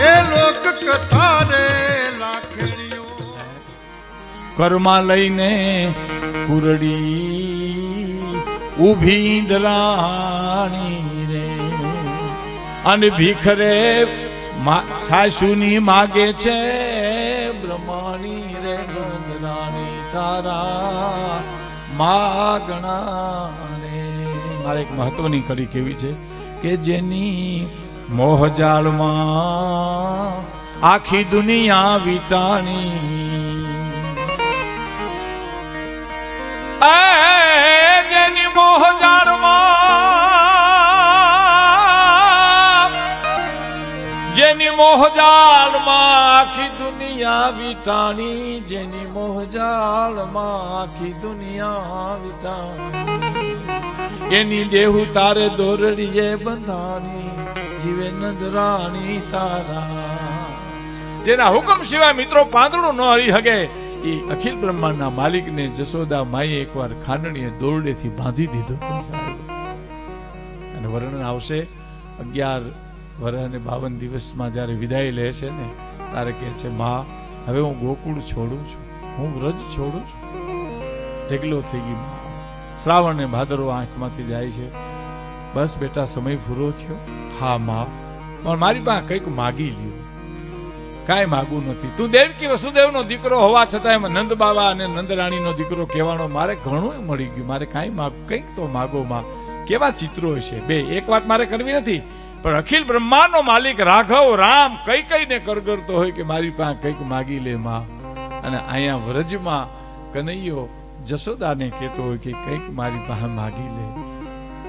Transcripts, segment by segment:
એ લઈને કુરડી ઊભી દરાણી રે. અને ભીખરે સાસુની માગે છે બ્રહ્માણી રે નંદરાણી તારા માગણા રે. મારે એક મહત્વની કડી કેવી છે કે જેની મોહજાળમાં આખી દુનિયા વિતાણી. જેની મોહજાળમાં જેની મોહજાળમાં આખી દુનિયા વિતાણી, જેની મોહજાળમાં આખી દુનિયા વિતાણી. એની દેહુ તારે દોરડીએ બંધાણી. જીવે નંદરાણી તારા. જેના હુકમ સિવાય મિત્રો પાંદડું ન હરી હગે, એ અખિલ બ્રહ્માંડના માલિકને જશોદા માએ એકવાર ખાંડણીએ દોરડેથી બાંધી દીધો સાહેબ. અને વર્ણન આવશે, અગિયાર વર્ષ અને બાવન દિવસમાં જ્યારે વિદાય લે છે ને, ત્યારે કહે છે, માં, હવે હું ગોકુળ છોડું છું. હું વ્રજ છોડું છું. ઢગલો થઈ ગઈ શ્રાવણ ને ભાદરો આંખમાંથી જાય છે. બસ બેટા, સમય પૂરો થયો. હા, માં. પણ મારી પાસે કંઈક માગી લ્યું. કાંઈ માગવું નથી. તું દેવકી વસુદેવનો દીકરો હોવા છતાં એમાં નંદ બાબા અને નંદરાણીનો દીકરો કહેવાનો મારે ઘણું મળી ગયું. મારે કાંઈ માગ, કંઈક તો માગો, માં. કેવા ચિત્રો છે બે, એક વાત મારે કરવી નથી. પણ અખિલ બ્રહ્માંડનો માલિક રાઘવ રામ કઈ કઈને કરગરતો હોય કે મારી પાસે કંઈક માગી લે, માં. અને અહીંયા વ્રજમાં કનૈયો જશોદાને કહેતો હોય કે કંઈક મારી પાસે માગી લે.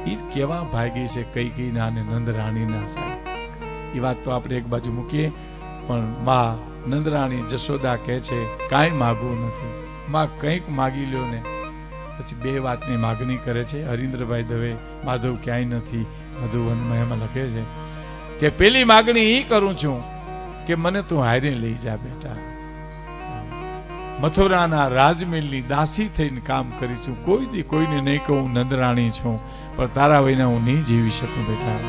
એ કેવા ભાગી છે, કઈ કઈના અને નંદરાણીના સાહેબ? એ વાત તો આપણે એક બાજુ મૂકીએ, પણ માં નંદરાણી જશોદા કહે છે, કાંઈ માગવું નથી. માં કંઈક માગી લ્યો ને. પછી બે વાતની માગણી કરે છે, હરિન્દ્રભાઈ દવે, માધવ ક્યાંય નથી. મધુવનમાં એમાં લખે છે કે, પેલી માગણી એ કરું છું કે મને તું હારી લઈ જા બેટા. મથુરાના રાજમહેલની દાસી થઈને કામ કરીશું. કોઈ દી કોઈને નહીં કહું, નંદરાણી છું, પણ તારા વિના હું નહીં જીવી શકું બેટા.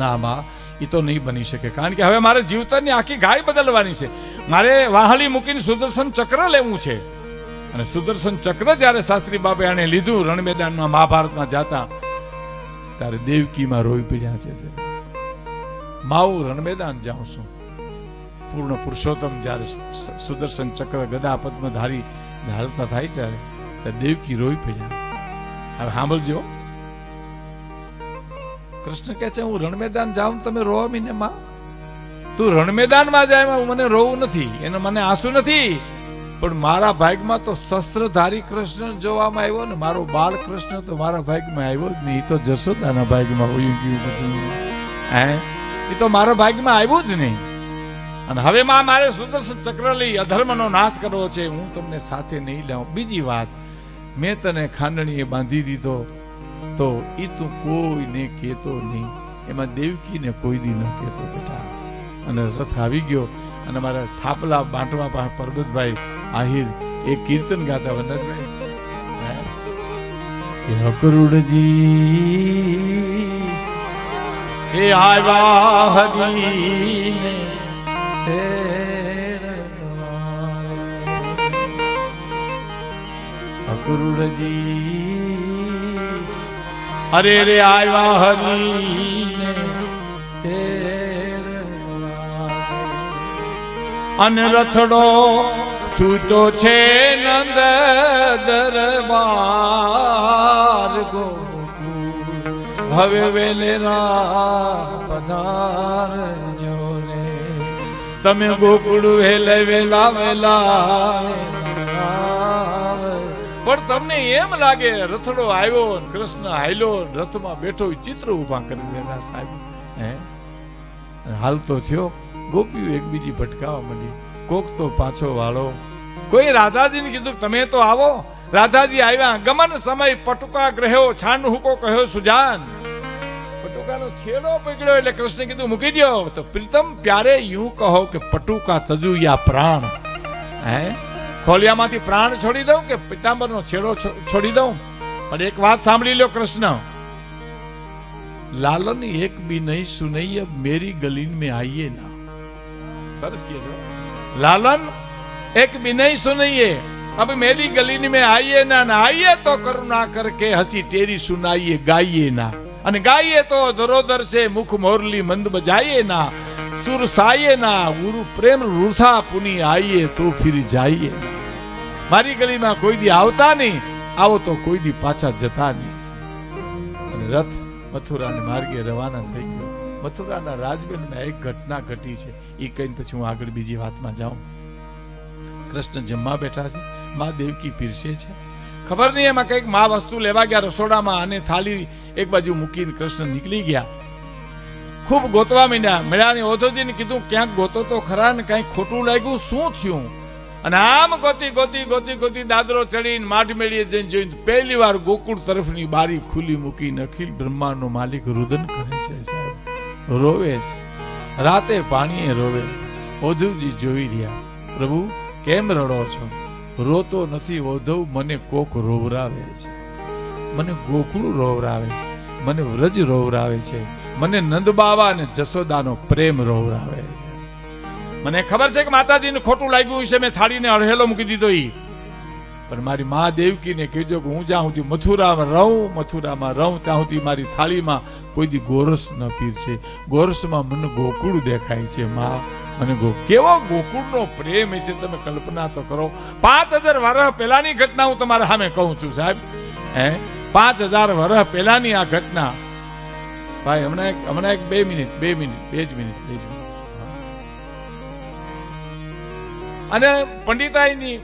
ના માં એ તો નહીં બની શકે. કારણ કે હવે મારે જીવતરની આખી ગાય બદલવાની છે. મારે વાહલી મૂકીને સુદર્શન ચક્ર લેવું છે. અને સુદર્શન ચક્ર જ્યારે શાસ્ત્રી બાપે આને લીધું રણ મેદાનમાં મહાભારતમાં જાતા, ત્યારે દેવકીમાં રોઈ પીડ્યા છે છે. માવું રણ મેદાન જાઉં છું. પૂર્ણ પુરુષોત્તમ જ્યારે સુદર્શન ચક્ર ગદા પદ્મધારી હાલતા થાય ત્યારે ત્યારે દેવકી રોઈ પડ્યા. હવે સાંભળજો. કૃષ્ણ કહે છે, હું રણ મેદાન જાઉં તમે રોવા મીને માં તું રણ મેદાનમાં જાય હું મને રોવું નથી, એને મને આંસુ નથી. પણ મારા ભાગમાં તો શસ્ત્રધારી કૃષ્ણ જોવામાં આવ્યો ને મારો બાળ કૃષ્ણ તો મારા ભાગમાં આવ્યો જ નહીં. તો જશોદાના ભાગમાં હોય ગયું બધું હે? એ તો મારા ભાગમાં આવ્યું જ નહીં. અને હવે માં, મારે સુદર્શન ચક્ર લઈ, અધર્મનો નાશ કરવો છે, હું તમને સાથે નહીં લઉં બીજી વાત, મેં તને ખાંડણીએ બાંધી દીધો, તો એ તું કોઈને કહેતો નહીં એમાં દેવકીને કોઈ દી ન કહેતો, બેટા અને રથ આવી ગયો, અને મારા થાપલા બાંટવા પાસે પરબતભાઈ આહિર, એ કીર્તન ગાતા વનરભાઈ? અકરુણજી એ આવ્યા હરીને. અકરુણજી અરે રે આવ્યા હરીને અને રથડો છૂટો છે નંદ દરબાર ગોકુળ. હવે વેલેરા પધાર. તમે ગોકુળું વેલે વેલા વેલા. પણ તમને એમ લાગે, રથડો આવ્યો કૃષ્ણ હાલ્યો રથમાં બેઠો ચિત્ર ઊભા કરી દેલા સાહેબ. હે? અને હાલ તો થયો. ગોપીઓ એકબીજી ભટકાવા માંડી. કોક તો પાછો વાળો. કોઈ રાધાજીને કીધું, તમે તો આવો. રાધાજી આવ્યા. ગમન સમય પટુકા ગ્રહ્યો છાન હુકો કહ્યો, સુજાન. પટુકાનો છેડો પકડ્યો એટલે કૃષ્ણ કીધું મૂકી દો તો પ્રીતમ પ્યારે યું કહો કે પટુકા તજુયા પ્રાણ હે ખોલિયામાંથી પ્રાણ છોડી દઉં કે પિતાંબરનો છેડો છો- છોડી દઉં પણ એક વાત સાંભળી લ્યો કૃષ્ણ लालन एक भी नहीं सुनई अब मेरी गली में आइए ना सरस किए जो लालन एक भी नहीं सुनइए अब मेरी गली में आइए ना ना आइए तो करुणा करके हंसी तेरी सुनाइए गाइए ना અને ગાઈએ તો ધરોધર છે, મુખ મોરલી મંદ બજાઈએ ના, સુર સાઈએ ના, ગુરુ પ્રેમ રૂથા પુની આઈએ તો ફિર જાઈએ ના. મારી ગલીમાં કોઈ દી આવતા નહીં, આવો તો કોઈ દી પાછા જતા નહીં. અને રથ મથુરાને માર્ગે રવાના થઈ ગયો. મથુરાના રાજમહેલમાં એક ઘટના ઘટી છે. એ કહીને પછી હું આગળ બીજી વાતમાં જાઉં. કૃષ્ણ જમવા બેઠા છે. મા દેવકી પીરસે છે. ખબર નહીં એમાં કંઈક મા વસ્તુ લેવા ગયા રસોડામાં અને થાળી એક બાજુ મૂકીને કૃષ્ણ નીકળી ગયા. ખૂબ ગોતવા માંડ્યા. મેળાની ને ઓધોજીને કીધું, ક્યાંક ગોતો તો ખરા ને કંઈક ખોટું લાગ્યું? શું થયું? અને આમ ગોતી ગોતી ગોતી ગોતી દાદરો ચડીને માઠ મેળીએ જઈને જોઈને પહેલી વાર ગોકુળ તરફની બારી ખુલ્લી મૂકીને અખિલ બ્રહ્માંડનો માલિક રુદન કરે છે, સાહેબ. રોવે છે. રાતે પાણીએ રોવે. ઓધવજી જોઈ રહ્યા. પ્રભુ, કેમ રડો છો? રોતો નથી. ઓધવ મને કોક રોવરાવે છે. મને ગોકુળ રોવરાવે છે, મને વ્રજ રોવરાવે છે, મને નંદબાવા અને જસોદાનો પ્રેમ રોવરાવે. મને ખબર છે કે માતાજીને ખોટું લાગ્યું છે મેં થાળીને અડહેલો મૂકી દીધો ઈ. પણ મારી મા દેવકીને કહેજો કે હું જ્યાં સુધી મથુરામાં રહું મથુરામાં રહું, ત્યાં સુધી મારી થાળીમાં કોઈ દી ગોરસ ન પીરશે. ગોરસમાં મને ગોકુળ દેખાય છે, મા. મને ગો, કેવો ગોકુળનો પ્રેમ છે તમે કલ્પના તો કરો. પાંચ હજાર વર્ષ પહેલાની ઘટના હું તમારા સામે કહું છું, સાહેબ. હે? પાંચ હજાર વર્ષ પહેલાની આ ઘટના. ભાઈ, હમણાં એક હમણાં એક બે મિનિટ બે મિનિટ, બે જ મિનિટ, બે જ મિનિટ. અને પંડિતાઈની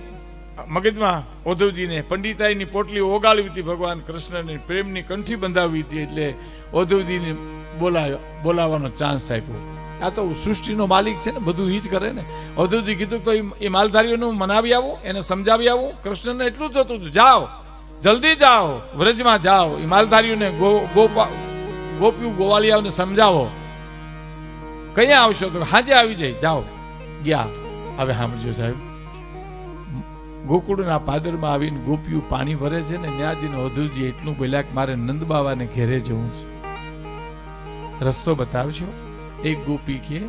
મગજમાં ઓધવજીને પંડિતાઈની પોટલી ઓગાળવી હતી, ભગવાન કૃષ્ણને પ્રેમની કંઠી બંધાવી હતી, એટલે ઓધવજીને બોલાવ્યો બોલાવવાનો ચાન્સ આપ્યો. આ તો સૃષ્ટિનો માલિક છે ને, બધું ઈ કરે ને. ઓધવજી કીધું તો એ માલધારીઓનું મનાવી આવું, એને સમજાવી આવું, કૃષ્ણને એટલું જ હતું જાઓ. જલ્દી જાઓ, વ્રજમાં જાઓ એ માલધારીઓને ગોપિયું ગોવાલિયાઓને સમજાવો. કયા આવશો તો હાજે આવી જાય જાઓ. ગયા. હવે સાંભળજો સાહેબ. ગોકુળના પાદરમાં આવીને ગોપીયું પાણી ભરે છે ને, ન્યાજીને વધુજી એટલું બોલ્યા કે મારે નંદબાવાને ઘેરે જવું છે. રસ્તો બતાવજો. એક ગોપી કે,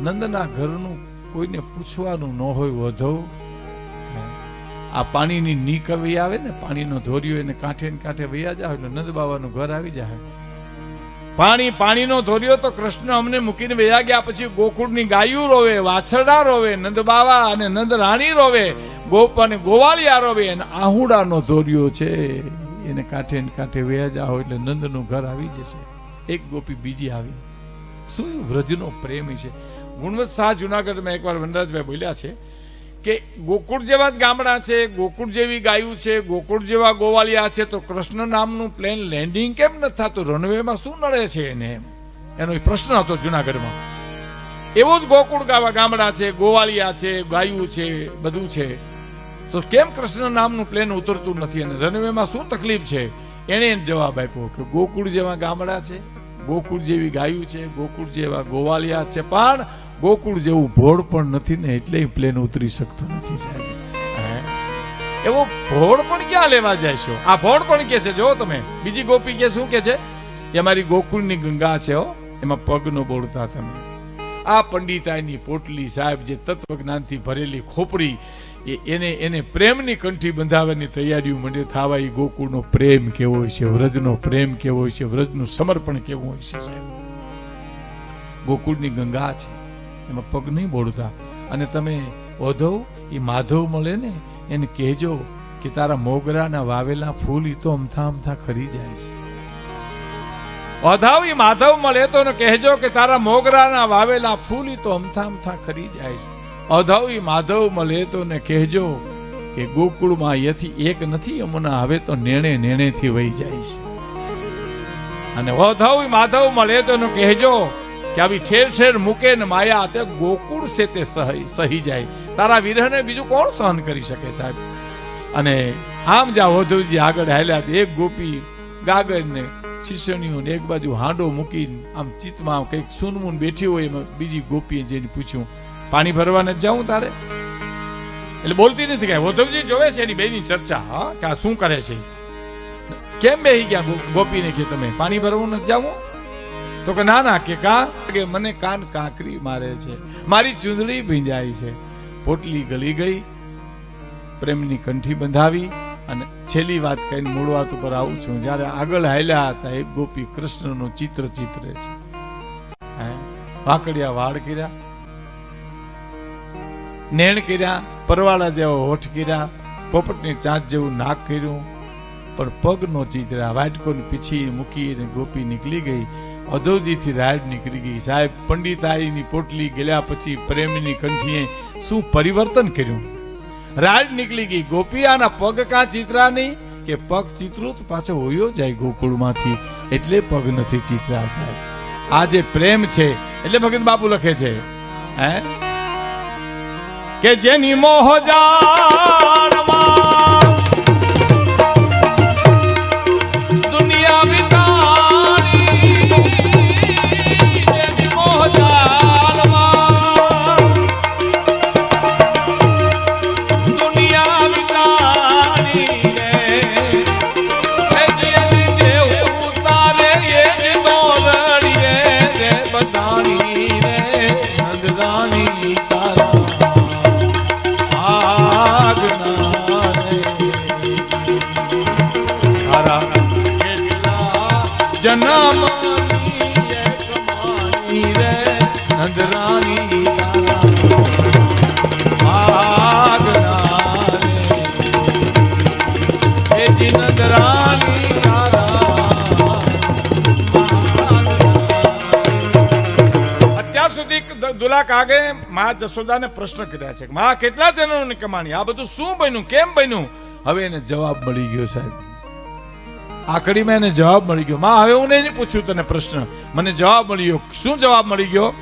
નંદના ઘરનું કોઈને પૂછવાનું ન હોય વધવ આ પાણીની નીક વહી આવે ને, પાણીનો ધોરિયો એને કાંઠે ને કાંઠે વૈયા જાય એટલે નંદ બાવાનું ઘર આવી જાય. પાણી, પાણીનો ધોરિયો તો કૃષ્ણ અમને મૂકીને વયા ગયા પછી ગોકુળની ગાયું રોવે, વાછરડા રોવે, નંદ બાવા અને નંદ રાણી રોવે, ગોપ અને ગોવાળિયા રોવે, અને આહુડાનો ધોરિયો છે, એને કાંઠે ને કાંઠે વયા જાઓ એટલે નંદનું ઘર આવી જશે. એક ગોપી બીજી આવી. શું વ્રજનો પ્રેમ છે? ગુણવંત જુનાગઢમાં એકવાર વનરાજભાઈ બોલ્યા છે કે ગોકુળ જેવા જ ગામડા છે, ગોકુળ જેવી ગાયું છે, ગોકુળ જેવા ગોવાલિયા છે, તો કૃષ્ણ નામનું પ્લેન લેન્ડિંગ કેમ ન થતું? રનવેમાં શું નડે છે એને? એનો પ્રશ્ન હતો જુનાગઢમાં. એવો જ ગોકુળ ગાવા ગામડા છે, ગોવાલિયા છે, ગાયું છે, બધું છે. તો કેમ કૃષ્ણ નામનું પ્લેન ઉતરતું નથી? અને રનવેમાં શું તકલીફ છે? એણે જવાબ આપ્યો કે ગોકુળ જેવા ગામડા છે, ગોકુળ જેવી ગાયું છે, ગોકુળ જેવા ગોવાલિયા છે. પણ ગોકુળ જેવું ભોળ પણ નથી ને એટલે પ્લેન ઉતરી શકતું નથી સાહેબ. એવો ભોળ પણ ક્યાં લેવા જાય છો? આ ભોળ પણ કે છે? જો તમે. બીજી ગોપી કે શું કે છે? એ મારી ગોકુળની ગંગા છે હો. એમાં પગ બોળતા તમે. આ પંડિતાઈની પોટલી સાહેબ જે તત્વજ્ઞાનથી ભરેલી ખોપરી એ એને એને પ્રેમની કંઠી બંધાવવાની તૈયારીઓ મંડે થવા એ ગોકુળનો પ્રેમ કેવો હોય છે, વ્રજનો પ્રેમ કેવો હોય છે, વ્રજનું સમર્પણ કેવું હોય છે સાહેબ? ગોકુળની ગંગા છે. એમાં પગ નહીં બોળતા. અને તમે ઓધવ એ માધવ મળે ને, એને કહેજો કે તારા મોગરાના વાવેલા ફૂલ ઈ તો અમથા અમથા ખરી જાય છે. ઓધાવ ઈ માધવ મળે તો કહેજો કે તારા મોગરાના વાવેલા ફૂલ તો અમથા અમથા ખરી જાય છે. ઓધાવ માધવ મળે તો ને કહેજો કે ગોકુળમાં યથી એક નથી યમુના આવે તો નેણે નેણેથી વહી જાય છે. અને ઓધવ માધવ મળે તો કહેજો કે આવી ઠેર ઠેર મૂકે ને માયા તે ગોકુળ છે તે સહી સહી જાય. તારા વિરહને બીજું કોણ સહન કરી શકે સાહેબ? અને આમ જા વધુજી આગળ હાલ્યા એક ગોપી ગાગર ને શિષ્યણીઓ એક બાજુ હાંડો મૂકીને આમ ચિત્તમાં કંઈક સુનમુન બેઠી હોય એમાં બીજી ગોપીએ જઈને પૂછ્યું, પાણી ભરવા નથી જાઉં તારે? એટલે બોલતી નથી કાંઈ. વધવજી જોવે છે એની બેની ચર્ચા, હા, કે આ શું કરે છે? કેમ બેહી ગયા ગોપીને કે તમે, પાણી ભરવું નથી જાવું તો કે, ના ના, કે કા કે મને કાન કાંકરી મારે છે. મારી ચૂંદડી ભીંજાય છે. પોટલી ગલી ગઈ. પ્રેમની કંઠી બંધાવી અને છેલ્લી વાત કહીને મૂળ વાત ઉપર આવું છું. જ્યારે આગળ હાલ્યા હતા, એક ગોપી કૃષ્ણનું ચિત્ર ચિત્રે છે? વાંકડિયા વાળ કર્યા. નેણ કર્યા, પરવાળા જેવો હોઠ કર્યા, પોપટની ચાંચ જેવું નાક કર્યું. પણ પગ નો ચિતરા વાટકોની પીછી મૂકી અને ગોપી નીકળી ગઈ. અધોજીથી રાડ નીકળી ગઈ. સાહેબ, પંડિતાઈની પોટલી ગયેલા પછી પ્રેમની કંઠીએ શું પરિવર્તન કર્યું? રાડ નીકળી ગઈ. ગોપિયાના પગ કા ચિત્રા નહીં? કે પગ ચિત્રો તો પાછો હોયો જાય ગોકુળમાંથી? એટલે પગ નથી ચિત્રા, સાહેબ. આ જે પ્રેમ છે, એટલે ભગત બાપુ લખે છે, હે? કે જેની મોહ જાળમાં દુલા કાગે મા જશોદાને પ્રશ્ન કર્યા છે મા, કેટલા જનોની કમાણી? આ બધું શું બન્યું? કેમ બન્યું? હવે એને જવાબ મળી ગયો સાહેબ. આખડીમાં એને જવાબ મળી ગયો. માં, હવે હું નહીં પૂછ્યું તને પ્રશ્ન. મને જવાબ મળી ગયો. શું જવાબ મળી ગયો?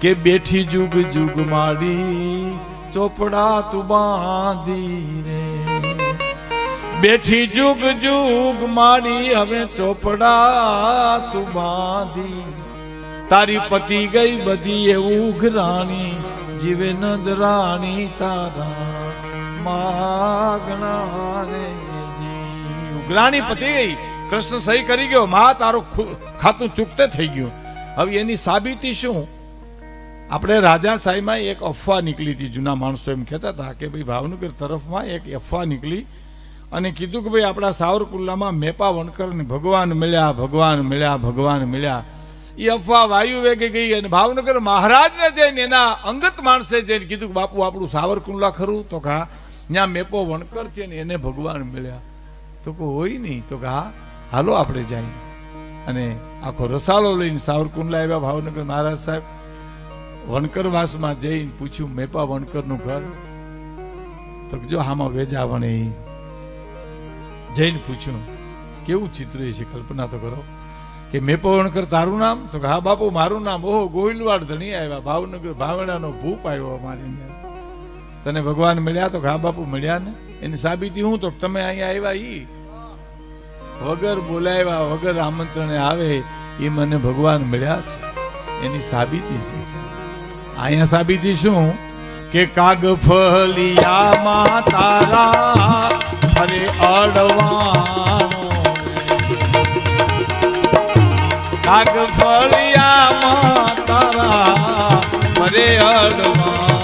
કે બેઠી જુગ જુગ માડી, ચોપડા તું બાંધી રે. બેઠી જુગ જુગ માડી, હવે ચોપડા તું બાંધી તારી પતિ ગઈ બધી એવું ઘરાણી જીવે નંદ રાણી તારા માગણા રે ઉઘરાણી પતિ ગઈ, કૃષ્ણ સહી કરી ગયો, મા તારું ખાતું ચૂકતે થઈ ગયું. હવે એની સાબિતી શું? આપણે રાજા સાહેબમાં એક અફવા નીકળી હતી, જૂના માણસો એમ કહેતા હતા કે ભાઈ ભાવનગર તરફમાં એક અફવા નીકળી અને કીધું કે ભાઈ આપણા સાવરકુલ્લામાં મેપા વણકરને ભગવાન મળ્યા ભગવાન મળ્યા ભગવાન મળ્યા. એ અફવા વાયુ વેગે ગઈ અને ભાવનગર મહારાજને જઈને એના અંગત માણસે જઈને કીધું કે બાપુ, આપણું સાવરકુંડલા ખરું? તો કા ત્યાં મેપો વણકર છે ને એને ભગવાન મળ્યા. તો કે હોય નહીં. તો કે હાલો આપણે જઈએ. અને આખો રસાલો લઈને સાવરકુંડલા આવ્યા ભાવનગર મહારાજ સાહેબ. વણકરવાસમાં જઈને પૂછ્યું, મેપા વણકરનું ઘર? તો જો આમાં વેજા વણે જઈને પૂછ્યું, કેવું ચિત્ર છે? કલ્પના તો કરો. કે મેપો વણકર તારું નામ? તો હા બાપુ, મારું નામ. ઓહો, ગોહિલવાડ ધણી આવ્યા. ભાવનગર ભાવણાનો ભૂપ આવ્યો અમારી. તને ભગવાન મળ્યા તો હા બાપુ, મળ્યા ને? એની સાબિતી હું તો તમે અહીંયા આવ્યા ઈ. વગર બોલાવ્યા, વગર આમંત્રણે આવે, એ મને ભગવાન મળ્યા છે. એની સાબિતી છે. અહીંયા સાબિતી શું? કે કાગ ફલિયામાં તારા અરે અડવાનો કાગ ફળિયામાં તારા મરે અડવાનો